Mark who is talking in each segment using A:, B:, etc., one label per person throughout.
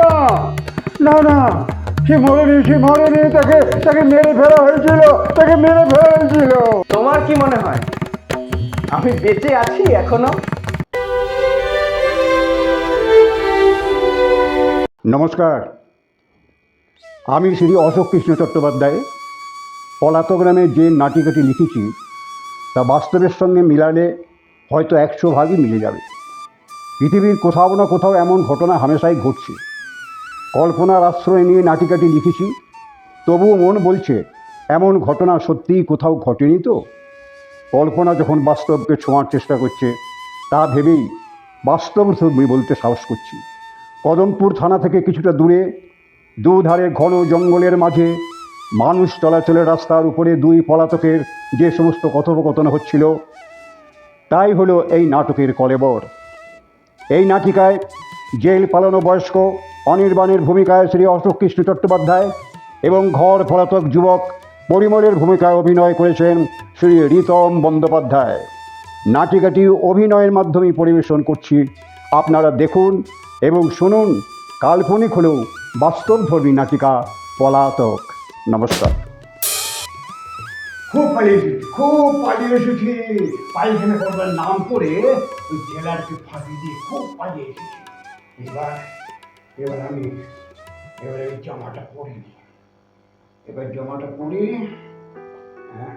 A: না না না। সে মরেনি সে মরেনি তাকে তাকে মেরে ফেলা হয়েছিল তাকে মেরে ফেলা হয়েছিল।
B: তোমার কি মনে হয়? আমি বেঁচে আছি এখনও?
A: নমস্কার। আমি শ্রী অশোক কৃষ্ণ চট্টোপাধ্যায়। পলাতক নামে যে নাটিকাটি লিখেছি তা বাস্তবের সঙ্গে মিলালে হয়তো একশো ভাগই মিলে যাবে। পৃথিবীর কোথাও না কোথাও এমন ঘটনা হামেশাই ঘটছে। কল্পনার আশ্রয় নিয়ে নাটিকাটি লিখেছি। তবুও মন বলছে, এমন ঘটনা সত্যিই কোথাও ঘটেনি তো? কল্পনা যখন বাস্তবকে ছোঁয়ার চেষ্টা করছে, তা ভেবেই বাস্তব বলতে সাহস করছি। কদমপুর থানা থেকে কিছুটা দূরে, দুধারে ঘন জঙ্গলের মাঝে মানুষ চলাচলের রাস্তার উপরে দুই পলাতকের যে সমস্ত কথোপকথন হচ্ছিল, তাই হলো এই নাটকের কলেবর। এই নাটিকায় জেল পালানো বয়স্ক অনির্বাণের ভূমিকায় শ্রী অশোক কৃষ্ণ চট্টোপাধ্যায় এবং ঘর পলাতক যুবক পরিমলের ভূমিকায় অভিনয় করেছেন শ্রী রীতম বন্দ্যোপাধ্যায়। নাটিকাটি অভিনয়ের মাধ্যমে পরিবেশন করছি। আপনারা দেখুন এবং শুনুন কাল্পনিক হলেও বাস্তবধর্মী নাটিকা পলাতক। নমস্কার। খুব পালিয়ে এসেছি, খুব পালিয়ে এসেছি। পায়খানা করবার নাম করে ওই জেলারকে ফাঁকি দিয়ে খুব পালিয়ে এসেছি। এবার এবার আমি এবার এই জামাটা পরি এবার জামাটা পরি হ্যাঁ।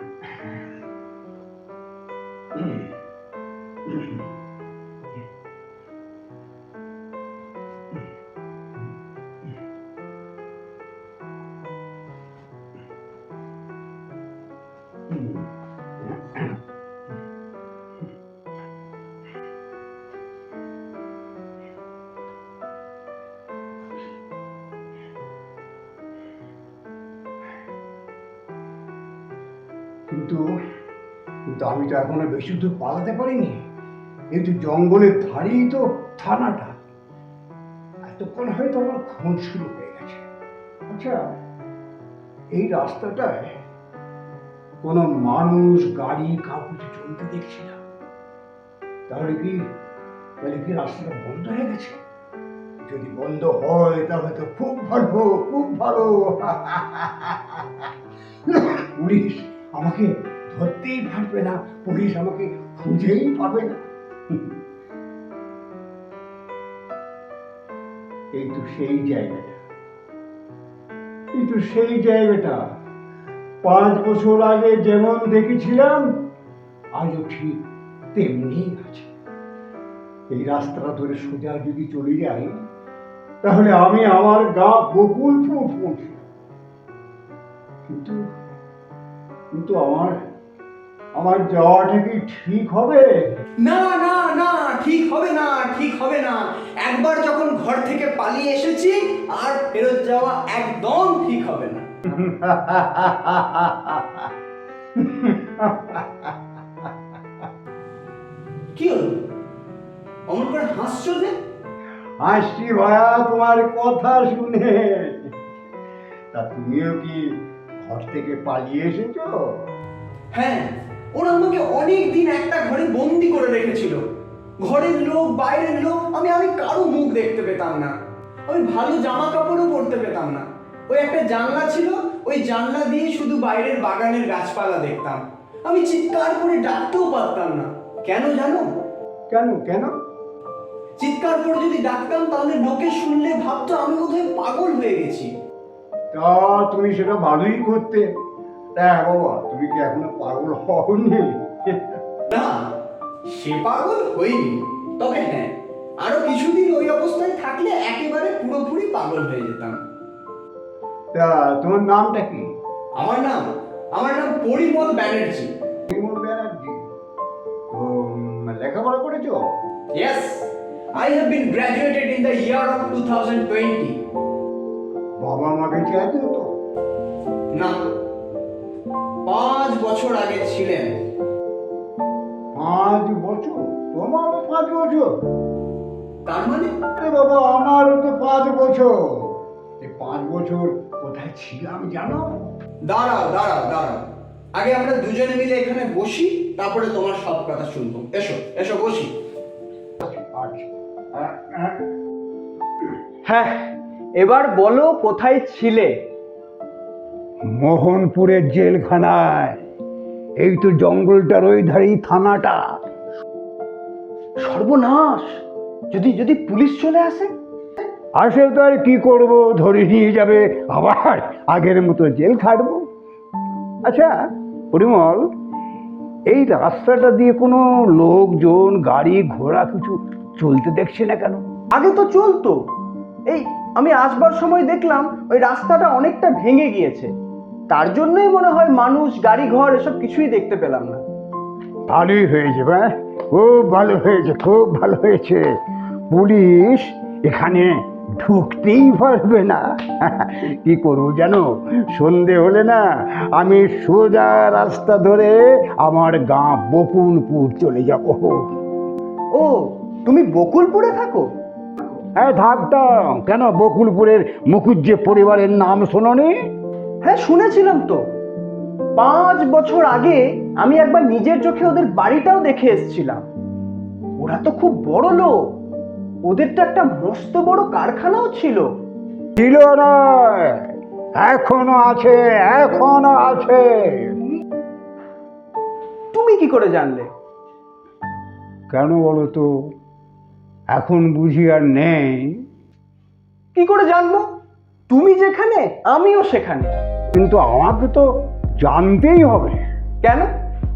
A: কিন্তু কিন্তু আমি তো এখনও বেশি দূর পালাতে পারিনি। কিন্তু জঙ্গলের ধারেই তো থানাটা। এতক্ষণ হয়তো আমার খোঁজ শুরু হয়ে গেছে। আচ্ছা এই রাস্তাটায় কোনো মানুষ, গাড়ি, কাউকে চলতে দেখছি না। তাহলে কি তাহলে কি রাস্তাটা বন্ধ হয়ে গেছে? যদি বন্ধ হয়, তাহলে তো খুব ভালো খুব ভালো। পুলিশ আমাকে ধরতেই পারবে না, পুলিশ আমাকে খুঁজেই পাবে না। এই তো সেই জায়গাটা। এই তো সেই জায়গাটা। পাঁচ বছর আগে যেমন দেখেছিলাম, আজও ঠিক তেমনি আছে। এই রাস্তাটা ধরে সোজা যদি চলে যাই, তাহলে আমি আমার গা বকুলপুর পৌঁছে কিন্তু কিন্তু আমার আমার যাওয়াটা কি ঠিক হবে?
B: না না না ঠিক হবে না ঠিক হবে না। একবার যখন ঘর থেকে পালিয়ে এসেছি আর ফেরত যাওয়া একদম ঠিক হবে না। কি হলো? অমন করে হাসছো যে?
A: হাসছি ভায়া তোমার কথা শুনে। তা তুমিও কি ঘর থেকে পালিয়ে এসেছ?
B: হ্যাঁ ওরা আমাকে অনেক দিন একটা ঘরে বন্দি করে রেখেছিল। ঘরের লোক বাইরের লোক আমি আমি কারও মুখ দেখতে পেতাম না। আমি ভালো জামা কাপড়ও পরতে পেতাম না। ওই একটা জানলা ছিল ওই জানলা দিয়ে শুধু বাইরের বাগানের গাছপালা দেখতাম। আমি চিৎকার করে ডাকতেও পারতাম না। কেন জানো?
A: কেন কেন?
B: চিৎকার করে যদি ডাকতাম তাহলে লোকে শুনলে ভাবতো আমি বোধহয় পাগল হয়ে গেছি।
A: তা তুমি সেটা ভালোই করতে। তা বাবা তুমি কি এখনও পাগল হওনি?
B: না সে পাগল হইনি। তবে হ্যাঁ আরও কিছুদিন ওই অবস্থায় থাকলে একেবারে পুরোপুরি পাগল হয়ে যেতাম।
A: তা তোমার নামটা কি?
B: আমার নাম আমার নাম পরিমল ব্যানার্জি।
A: পরিমল ব্যানার্জি? তো লেখাপড়া করেছ?
B: Yes I have been graduated in the year of two thousand twenty
A: বাবা মাকে চেয়েছো তো।
B: না পাঁচ বছর আগে ছিলেন।
A: পাঁচ বছর? তোমারও পাঁচ বছর?
B: তার মানে?
A: আরে বাবা আমারও তো পাঁচ বছর। এই পাঁচ বছর কোথায় ছিলাম জানো?
B: দাঁড়াও দাঁড়াও দাঁড়াও। আগে আমরা দুজনে মিলে এখানে বসি তারপরে তোমার সব কথা শুনব। এসো এসো বসি।
A: আচ্ছা আহ,
B: হ্যাঁ এবার বলো কোথায় ছিলে?
A: মোহনপুরের জেলখানায়। এই তো জঙ্গলটার ওই ধারেই থানাটা।
B: সর্বনাশ! যদি যদি পুলিশ চলে আসে?
A: আসে তো আর কি করব? ধরে নিয়ে যাবে। আবার আগের মতো জেল খাটবো। আচ্ছা পরিমল এই রাস্তাটা দিয়ে কোনো লোকজন গাড়ি ঘোড়া কিছু চলতে দেখছে না কেন?
B: আগে তো চলতো। এই আমি আসবার সময় দেখলাম ওই রাস্তাটা অনেকটা ভেঙে গিয়েছে। তার জন্যই মনে হয় মানুষ গাড়ি ঘর এসব কিছুই দেখতে পেলাম না।
A: ভালোই হয়েছে বা খুব ভালো হয়েছে খুব ভালো হয়েছে। পুলিশ এখানে ঢুকতেই পারবে না। কি করব জানো? সন্ধে হলে না আমি সোজা রাস্তা ধরে আমার গাঁ বকুলপুর চলে যাব।
B: ও তুমি বকুলপুরে থাকো?
A: হ্যাঁ থাকতাম কেন বকুলপুরের মুখুজ্জে পরিবারের নাম শোনোনি?
B: হ্যাঁ শুনেছিলাম তো। পাঁচ বছর আগে আমি একবার নিজের চোখে ওদের বাড়িটাও দেখে এসেছিলাম। ওরা তো খুব বড় লোক। ওদের তো একটা মস্ত বড় কারখানাও ছিল।
A: ছিল নয় এখনও আছে এখনও আছে।
B: তুমি কি করে জানলে?
A: কেন বলো তো? এখন বুঝি আর নেই।
B: কি করে জানব? তুমি যেখানে আমিও সেখানে।
A: কিন্তু আমাকে তো জানতেই হবে।
B: কেন?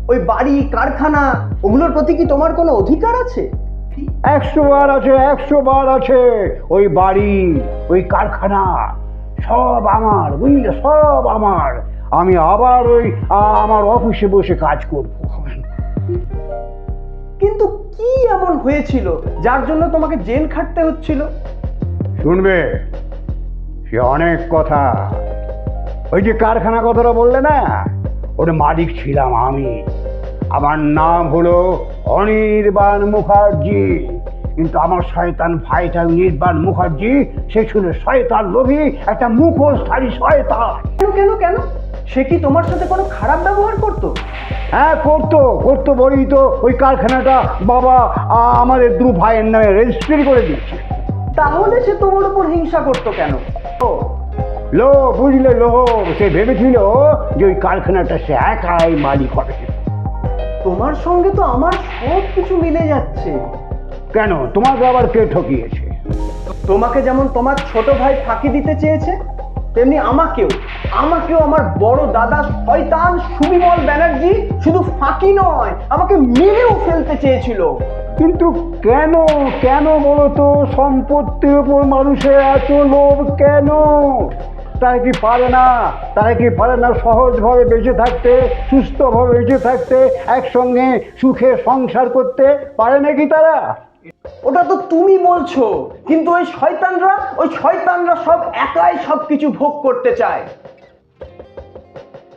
B: ওই বাড়ি কারখানা ওগুলোর প্রতি কি তোমার কোনো অধিকার আছে?
A: একশো বার আছে একশো বার আছে। ওই বাড়ি ওই কারখানা সব আমার বুঝলে? সব আমার। আমি আবার ওই আমার অফিসে বসে কাজ করব।
B: কিন্তু কি এমন হয়েছিল যার জন্য তোমাকে জেল খাটতে হচ্ছিল?
A: শুনবে সে অনেক কথা। ওই যে কারখানা কথাটা বললে না? ওর মালিক ছিলাম আমি। আমার নাম হলো অনির্বাণ মুখার্জি। কিন্তু আমার শয়তান ভাইটা নির্বাণ মুখার্জি সে ছিল শয়তান লোভী একটা মুখোশধারী শয়তান।
B: কেন কেন কেন? সে কি তোমার সাথে কোনো খারাপ ব্যবহার করতো?
A: হ্যাঁ করতো করতো বলেই তো ওই কারখানাটা বাবা আ- আমাদের দু ভাইয়ের নামে রেজিস্ট্রি করে দিচ্ছে
B: তাহলে সে তোমার উপর হিংসা করতো কেন?
A: লো বুঝলে লো সে ভেবেছিল যে ওই কারখানাটা সে একাই মালিক হবে।
B: তোমার সঙ্গে তো আমার সব কিছু মিলে যাচ্ছে।
A: কেন? তোমাকে আবার কে ঠকিয়েছে?
B: তোমাকে যেমন তোমার ছোট ভাই ফাঁকি দিতে চেয়েছে তেমনি আমাকেও। আমাকেও আমার বড় দাদা শয়তান সুবিমল ব্যানার্জি শুধু ফাঁকি নয় আমাকে মেরেও ফেলতে চেয়েছিল।
A: কিন্তু কেন কেন বলো তো সম্পত্তির উপর মানুষের এত লোভ কেন? তারা কি পারে না? তারা কি পারে না সহজভাবে বেঁচে থাকতে সুস্থভাবে বেঁচে থাকতে একসঙ্গে সুখে সংসার করতে? পারে নাকি তারা?
B: ওটা তো তুমি বলছো কিন্তু ওই শয়তানরা ওই শয়তানরা সব একাই সব কিছু ভোগ করতে চায়।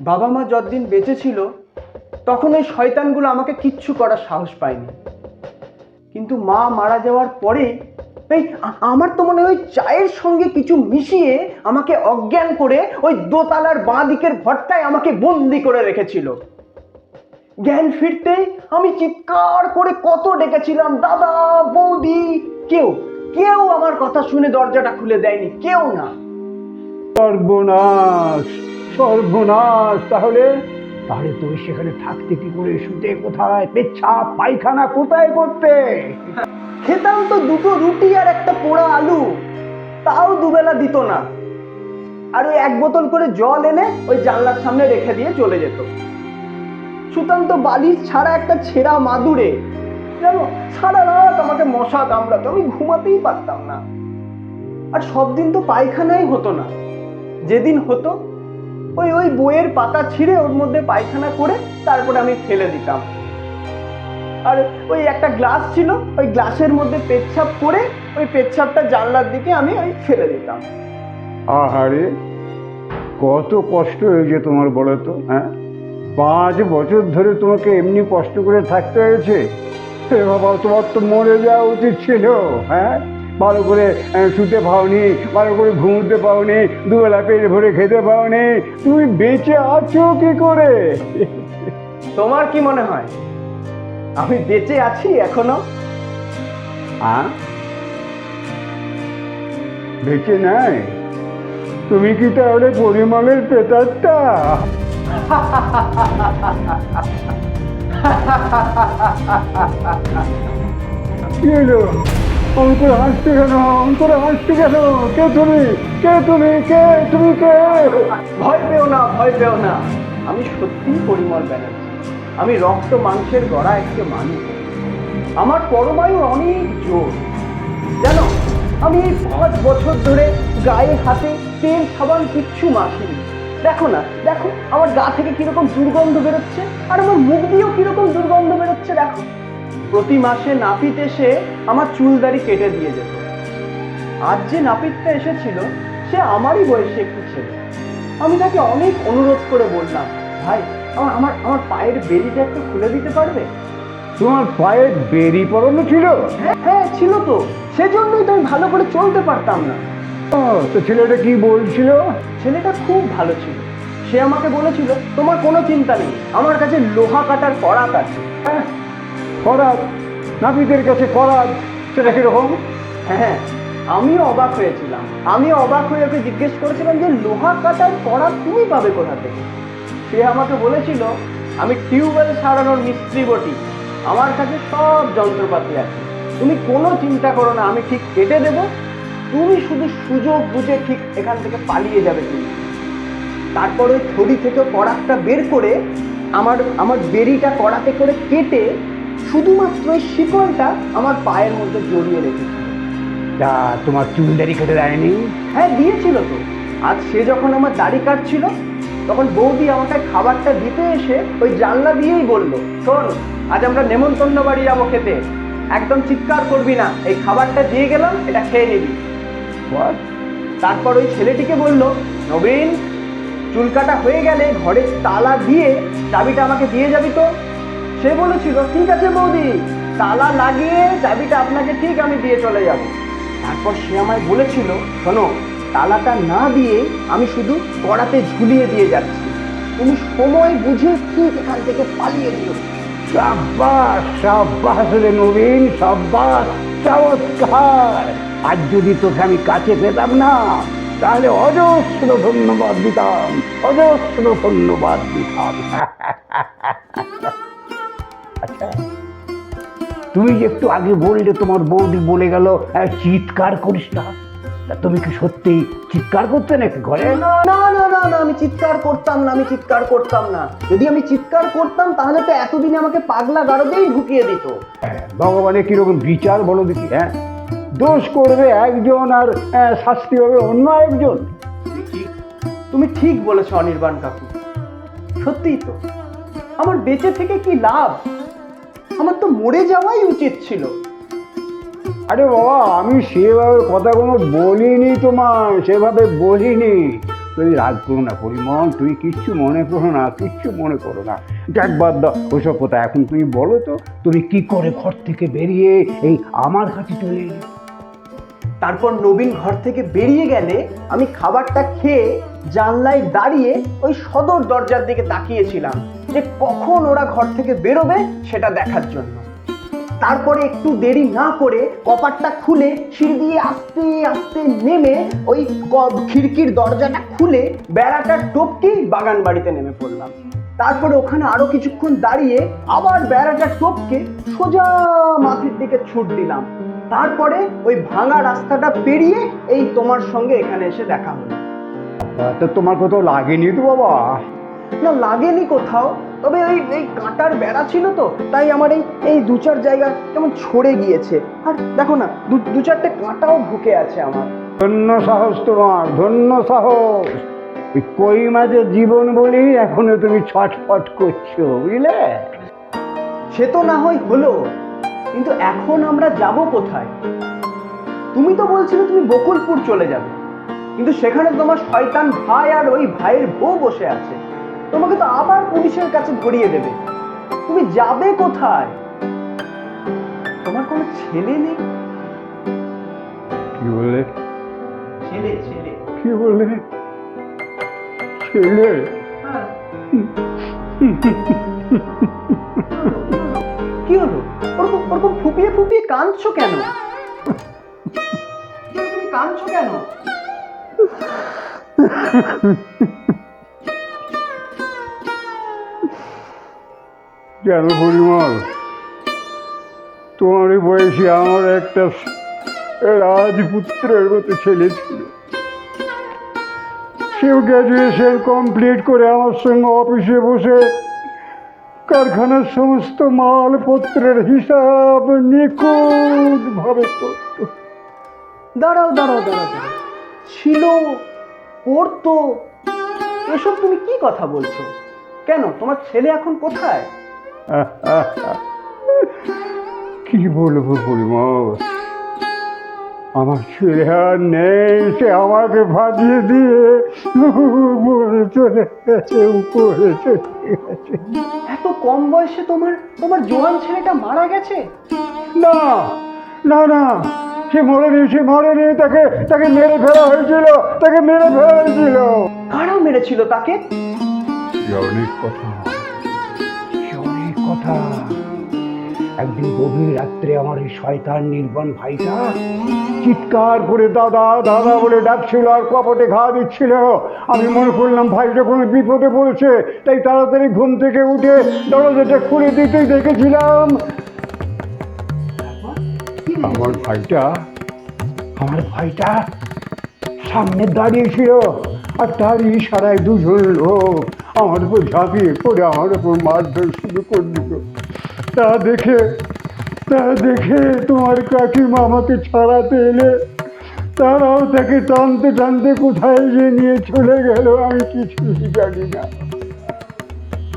B: বাবা মা যতদিন বেঁচে ছিল, তখন ওই শয়তানগুলো আমাকে কিচ্ছু করার সাহস পায়নি। কিন্তু মা মারা যাওয়ার পরে এই আমার তো মনে ওই চায়ের সঙ্গে কিছু মিশিয়ে আমাকে অজ্ঞান করে ওই দোতলার বাঁ দিকের ঘরটায় আমাকে বন্দি করে রেখেছিল। জ্ঞান ফিরতেই আমি চিৎকার করে কত ডেকেছিলাম, দাদা, বৌদি, কেউ কেউ আমার কথা শুনে দরজাটা খুলে দেয়নি, কেউ না।
A: সর্বনাশ! সর্বনাশ তাহলে? তাহলে তুমি সেখানে থাকতে কি করে? শুতে কোথায়? পেচ্ছাপ পায়খানা কোথায় করতে?
B: খেতাম তো দুটো রুটি আর একটা পোড়া আলু। তাও দুবেলা দিত না। আর ওই এক বোতল করে জল এনে ওই জানলার সামনে রেখে দিয়ে চলে যেত। সুতরাং তো বালিশ ছাড়া একটা ছেঁড়া মাদুরে। জানো সারা রাত আমাকে মশা কামড়াতো, আমি ঘুমাতেই পারতাম না। আর সব দিন তো পায়খানাই হতো না। যেদিন হতো ওই ওই বইয়ের পাতা ছিঁড়ে ওর মধ্যে পায়খানা করে তারপরে আমি ফেলে দিতাম। আর ওই একটা গ্লাস ছিল, ওই গ্লাসের মধ্যে পেচ্ছাপ করে ওই পেচ্ছাপটা জানলার দিকে আমি ওই ফেলে দিতাম।
A: আহারে, কত কষ্ট হয়েছে তোমার বলো তো হ্যাঁ? পাঁচ বছর ধরে তোমাকে এমনি কষ্ট করে থাকতে হয়েছে? বাবা তোমার তো মরে যাওয়া উচিত ছিল হ্যাঁ? ভালো করে শুতে পাওনি ভালো করে ঘুমোতে পাওনি দুবেলা পেট ভরে খেতে পাওনি। তুমি বেঁচে আছো কি করে?
B: তোমার কি মনে হয়? আমি বেঁচে আছি
A: এখনও? বেঁচে নেয় তুমি কি তাহলে পরিমলের পেতারটা কি হলো? অঙ্কুর হাসতে কেন? অঙ্কুর হাসতে কেন? কে তুমি? কে তুমি? কে তুমি? কে?
B: ভয় পেও না, ভয় পেও না। আমি সত্যিই পরিমল ব্যানার্জি। আমি রক্ত মাংসের গড়া একটি মানুষ। আমার পরমায়ু অনেক জোর। জানো, আমি এই পাঁচ বছর ধরে গায়ে, হাতে তেল, সাবান কিচ্ছু মাখিনি। দেখো না, দেখো আমার গা থেকে কীরকম দুর্গন্ধ বেরোচ্ছে, আর আমার মুখ দিয়েও কীরকম দুর্গন্ধ বেরোচ্ছে, দেখো। প্রতি মাসে নাপিত এসে আমার চুল দাড়ি কেটে দিয়ে যেত। আজ যে নাপিতটা এসেছিল সে আমারই বয়সে একটু ছেলে। আমি তাকে অনেক অনুরোধ করে বললাম ভাই আমার আমার আমার পায়ের বেরিটা একটু খুলে দিতে পারবে?
A: তোমার পায়ের বেরি পড়ানো ছিল?
B: হ্যাঁ হ্যাঁ ছিল তো। সেজন্যই তো আমি ভালো করে চলতে পারতাম না।
A: ও, তো ছেলেটা কি বলছিল?
B: ছেলেটা খুব ভালো ছিল। সে আমাকে বলেছিল তোমার কোনো চিন্তা নেই আমার কাছে লোহা কাটার করাত আছে।
A: হ্যাঁ, করাত নাপিতের কাছে করাত সেটা কীরকম?
B: হ্যাঁ আমিও অবাক হয়েছিলাম। আমি অবাক হয়ে ওকে জিজ্ঞেস করেছিলাম যে, লোহা কাটার করাত তুমি পাবে কোথা থেকে? সে আমাকে বলেছিল, আমি টিউবওয়েল সারানোর মিস্ত্রি বটি। আমার কাছে সব যন্ত্রপাতি আছে। তুমি কোনো চিন্তা করো না, আমি ঠিক কেটে দেব। তুমি শুধু সুযোগ বুঝে ঠিক এখান থেকে পালিয়ে যাবে তুমি। তারপর থড়ি থেকে কড়াকটা বের করে, আমার আমার বেরিটা কড়াতে করে কেটে শুধুমাত্র ওই শিকলটা আমার পায়ের মধ্যে জড়িয়ে রেখেছিল।
A: তা তোমার চুল দাড়ি কেটে দেয়নি?
B: হ্যাঁ দিয়েছিল তো। আজ সে যখন আমার দাড়ি কাটছিল তখন বৌদি আমাকে খাবারটা দিতে এসে ওই জানলা দিয়েই বলল শোন আজ আমরা নেমন্তন্ন বাড়ি যাব খেতে। একদম চিৎকার করবি না এই খাবারটা দিয়ে গেলাম এটা খেয়ে নিবি। তারপর ওই ছেলেটিকে বলল নবীন চুল কাটা হয়ে গেলে ঘরের তালা দিয়ে চাবিটা আমাকে দিয়ে যাবি তো? সে বলেছিল, ঠিক আছে বৌদি, তালা লাগিয়ে চাবিটা আপনাকে ঠিক আমি দিয়ে চলে যাব। তারপর সে আমায় বলেছিল, শোনো, তালাটা না দিয়ে আমি শুধু কড়াতে ঝুলিয়ে দিয়ে যাচ্ছি। তুমি সময় বুঝে ঠিক এখান থেকে পালিয়ে দিও
A: সাব্বাস সাব্বাস রে নবীন, সাব্বাস, চমৎকার। আজ যদি তোকে আমি কাছে পেতাম না, তাহলে অজস্র ধন্যবাদ দিতাম, অজস্র ধন্যবাদ দিতাম। আচ্ছা। তুমি যে একটু আগে বললে তোমার বৌদি বলে গেল চিৎকার করিস না। তুমি কি সত্যি চিৎকার করতে নাকি ঘরে?
B: না না না না আমি চিৎকার করতাম না আমি চিৎকার করতাম না। যদি আমি চিৎকার করতাম তাহলে তো এতদিনে আমাকে পাগলা গারদেই ঢুকিয়ে দিত।
A: হ্যাঁ, ভগবানের কীরকম বিচার বলো দেখি হ্যাঁ? দোষ করবে একজন আর শাস্তি হবে অন্য একজন।
B: তুমি ঠিক বলেছ অনির্বাণ কাকু। সত্যিই তো। আমার বেঁচে থেকে কি লাভ? আমার তো মরে যাওয়াই উচিত ছিল।
A: আরে বাবা আমি সেভাবে কথা কোনো বলিনি তোমার সেভাবে বলিনি। তুমি রাগ করো না পরিমল তুমি কিচ্ছু মনে করো না কিচ্ছু মনে করো না। যাক বাদ দাও ওসব কথা। এখন তুমি বলো তো তুমি কি করে ঘর থেকে বেরিয়ে এই আমার কাছে চলে এলে?
B: তারপর নবীন ঘর থেকে বেরিয়ে গেলে আমি খাবারটা খেয়ে জানলায় দাঁড়িয়ে ওই সদর দরজার দিকে তাকিয়েছিলাম। যে কখন ওরা ঘর থেকে বেরোবে সেটা দেখার জন্য। তারপরে একটু দেরি না করে কপাটটা খুলে সিঁড়ি দিয়ে আস্তে আস্তে নেমে ওই খিড়কির দরজাটা খুলে বেড়াটা টপকে বাগান বাড়িতে নেমে পড়লাম। তারপরে ওখানে আরও কিছুক্ষণ দাঁড়িয়ে আবার বেড়াটা টপকে সোজা মাঠের দিকে ছুট দিলাম। তারপরে ওই ভাঙা রাস্তাটা পেরিয়ে এই তোমার সঙ্গে এখানে এসে দেখা হলো।
A: তো তোমার কোথাও লাগেনি তো বাবা।
B: না লাগেনি কোথাও। তবে ওই এই কাঁটার বেড়া ছিল তো তাই আমার এই এই দু চার জায়গা কেমন ছড়ে গিয়েছে। আর দেখো না দু দু চারটে কাঁটাও ঢুকে আছে আমার।
A: ধন্য সাহস তোমার ধন্য সাহস। ওই কই মাঝের জীবন বলেই এখনও তুমি ছটফট করছ বুঝলে?
B: সে তো না হয় হলো কিন্তু এখন আমরা যাব কোথায়? তুমি তো বলছিলে তুমি বকুলপুর চলে যাবে কিন্তু সেখানে তোমার শয়তান ভাই আর ওই ভাইয়ের বউ বসে আছে। তোমাকে তো আবার পুলিশের কাছে ধরিয়ে দেবে। তুমি যাবে কোথায়? তোমার কোনো ছেলে নেই?
A: কি বললে?
B: ছেলে ছেলে।
A: কি বললে? ছেলে?
B: হ্যাঁ। কি হলো? ওরকম ওরকম ফুপিয়ে ফুপিয়ে কাঁদছো কেন? তুমি কাঁদছো কেন?
A: কেন পরিমল তোমার বয়সে আমার একটা রাজপুত্রের মতো ছেলে ছিল। সেও গ্র্যাজুয়েশন কমপ্লিট করে আমার সঙ্গে অফিসে বসে কারখানার সমস্ত মালপত্রের হিসাব নিখুঁতভাবে করত।
B: দাঁড়াও দাঁড়াও দাঁড়াও। ছিল, পড়তো, এসব তুমি কি কথা বলছো? কেন? তোমার ছেলে এখন কোথায়?
A: কি বলব পরিমল? আমার ছেলে আর নেই সে আমাকে ভাগিয়ে দিয়ে উপরে চলে গেছে উপরে চলে গেছে।
B: এত কম বয়সে তোমার তোমার জোয়ান ছেলেটা মারা গেছে?
A: না না না সে মরেনি সে মরেনি তাকে তাকে মেরে ফেলা হয়েছিল তাকে মেরে ফেলা হয়েছিল।
B: কারা মেরেছিল তাকে?
A: অনেক কথা। কথা। একদিন গভীর রাত্রে আমার এই শয়তান নির্বাণ ভাইটা চিৎকার করে দাদা দাদা বলে ডাকছিল আর কপটে ঘা দিচ্ছিল। আমি মনে করলাম ভাইটা কোনো বিপদে পড়েছে, তাই তাড়াতাড়ি ঘুম থেকে উঠে দরজাটা খুলে দিতেই দেখেছিলাম। আমার ভাইটা আমার ভাইটা সামনে দাঁড়িয়েছিল আর তার ইশারায় দুজন লোক আমার উপর ঝাঁপিয়ে পড়ে আমার উপর মারধর শুরু করে তা দেখে তা দেখে তোমার কাকিমা আমাকে ছাড়াতে এলে, তারাও তাকে টানতে টানতে কোথায় যে নিয়ে চলে গেল আমি কিছুই জানি না।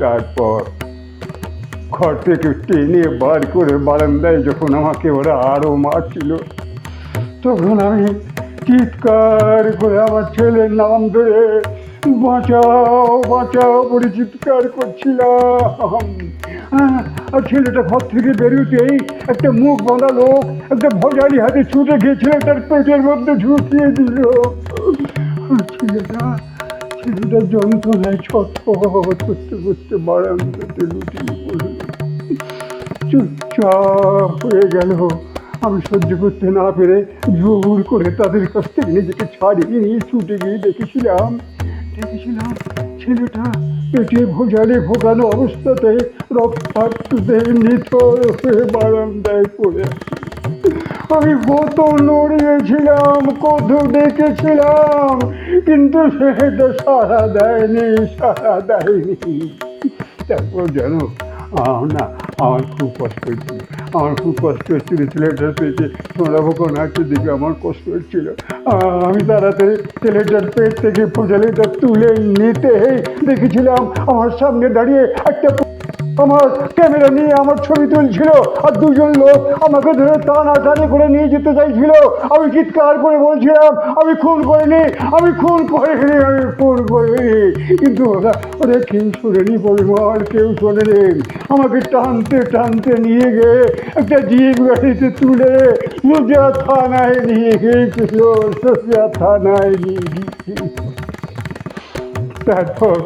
A: তারপর ঘর থেকে টেনে বার করে বারান্দায় যখন আমাকে ওরা আরও মারছিল, তখন আমি চিৎকার করে আমার ছেলের নাম ধরে বাঁচাও বাঁচাও বলে চিৎকার করছিলাম। আর ছেলেটা ঘর থেকে বেরোতেই একটা মুখ বাঁধা লোক একটা ভজালি হাতে ছুটে গিয়েছিল, তার পেটের মধ্যে ঢুকিয়ে দিল। ছেলেটা ছেলেটা যন্ত্রণায় ছটফট করতে করতে বারান্দাতে লুটিয়ে পড়ল। চুপচাপ হয়ে গেল। আমি সহ্য করতে না পেরে জোর করে তাদের কাছ থেকে নিজেকে ছাড়িয়ে নিয়ে ছুটে গিয়ে দেখেছিলাম। দেখেছিলাম ছেলেটা পেটে ভোজালে ভোগানো অবস্থাতে নিথর হয়ে বারান্দায় পড়ে। আমি কত নড়িয়েছিলাম কত ডেকেছিলাম কিন্তু সেটা সাড়া দেয়নি সাড়া দেয়নি। তারপর আহ, না আমার খুব কষ্ট হচ্ছিল আমার খুব কষ্ট হচ্ছিল ছেলেটার পেটে সোনা ভোগ নাচের দিকে আমার কষ্ট হচ্ছিল আমি তাড়াতাড়ি ছেলেটার পেট থেকে ফোজালিটা তুলে নিতে দেখেছিলাম, আমার সামনে দাঁড়িয়ে একটা আমার ক্যামেরা নিয়ে আমার ছবি তুলছিল আর দুজন লোক আমাকে ধরে টানা টানে করে নিয়ে যেতে চাইছিল। আমি চিৎকার করে বলছিলাম, আমি খুন করিনি, আমি খুন করিনি, আমি খুন করিনি। কিন্তু ওরা ওরা কেউ শোনেনি পরিবার কেউ শোনেনি। আমাকে টানতে টানতে নিয়ে গিয়ে একটা জিপ গাড়িতে তুলে সোজা থানায় নিয়ে গিয়েছিল, সোজা থানায় নিয়ে গিয়েছিল। তারপর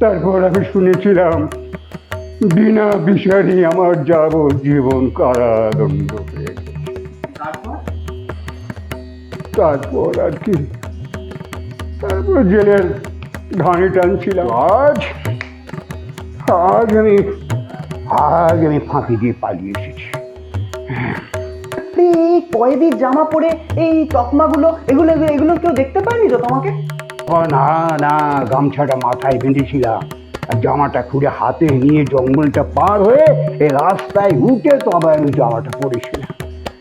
A: তারপর আমি শুনেছিলাম বিনা বিচারই আমার যাবজ্জীবন কারাদণ্ড গেছে।
B: তারপর?
A: আর কি। তারপর জেলের ঘানি টানছিলাম। আজ আজ আমি আজ আমি ফাঁকি দিয়ে পালিয়ে এসেছি।
B: এই কয়েদির জামা পরে এই তকমাগুলো এগুলো এগুলো এগুলো কেউ দেখতে পায়নি তো তোমাকে?
A: ও না না গামছাটা মাথায় বেঁধেছিলাম। জামাটা খুঁড়ে হাতে নিয়ে জঙ্গলটা পার হয়ে এই রাস্তায় উঠে তবে আমি জামাটা পরেছিলাম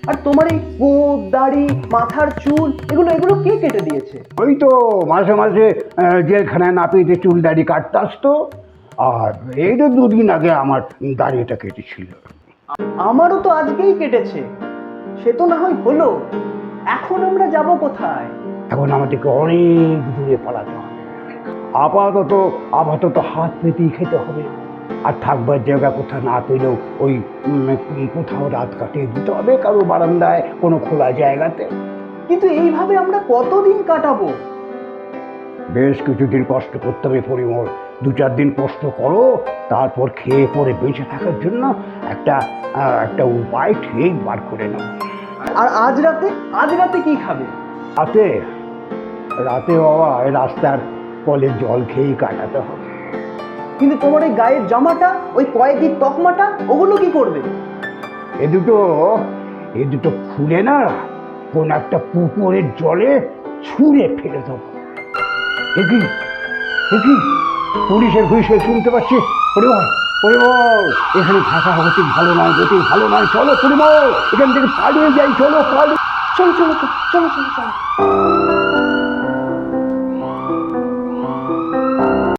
B: আর তোমার এই কোট দাড়ি মাথার চুল এগুলো এগুলো কে কেটে দিয়েছে?
A: ওই তো মাঝে মাঝে জেলখানায় নাপিতে চুল দাড়ি কাটতে আসতো। আর এই তো দুদিন আগে আমার দাড়িটা কেটেছিল।
B: আমারও তো আজকেই কেটেছে। সে তো না হয় হলো। এখন আমরা যাব কোথায়?
A: এখন আমাদেরকে অনেক দূরে পালাতে হবে। আপাতত আপাতত হাত পেতেই খেতে হবে। আর থাকবার জায়গা কোথাও না পেলেও ওই কোথাও রাত কাটিয়ে দিতে হবে কারও বারান্দায় কোনো খোলা জায়গাতে।
B: কিন্তু এইভাবে আমরা কতদিন কাটাবো?
A: বেশ কিছুদিন কষ্ট করতে হবে পরিমল। দু চার দিন কষ্ট করো তারপর খেয়ে পরে বেঁচে থাকার জন্য একটা একটা উপায় ঠিক বার করে নাও।
B: আর আজ রাতে আজ রাতে কি খাবে?
A: রাতে? রাতে বাবা রাস্তার কলের জল খেয়েই কাটাতে হবে।
B: কিন্তু তোমার ওই গায়ের জামাটা, ওই কয়েদির তকমাটা, ওগুলো কি করবে?
A: এ দুটো এ দুটো খুলে না, কোন একটা পুকুরের জলে ছুঁড়ে ফেলে দেবো। দেখি দেখি পুলিশের হুইসেল শুনতে পাচ্ছি? পরিমল পরিমল এখানে থাকা হতে ভালো নয় গতি ভালো নয়। চলো, পরিমল, এখান থেকে পালিয়ে যাই, চলো, পালিয়ে
B: চলো চলো চলো চলো চলো চলো।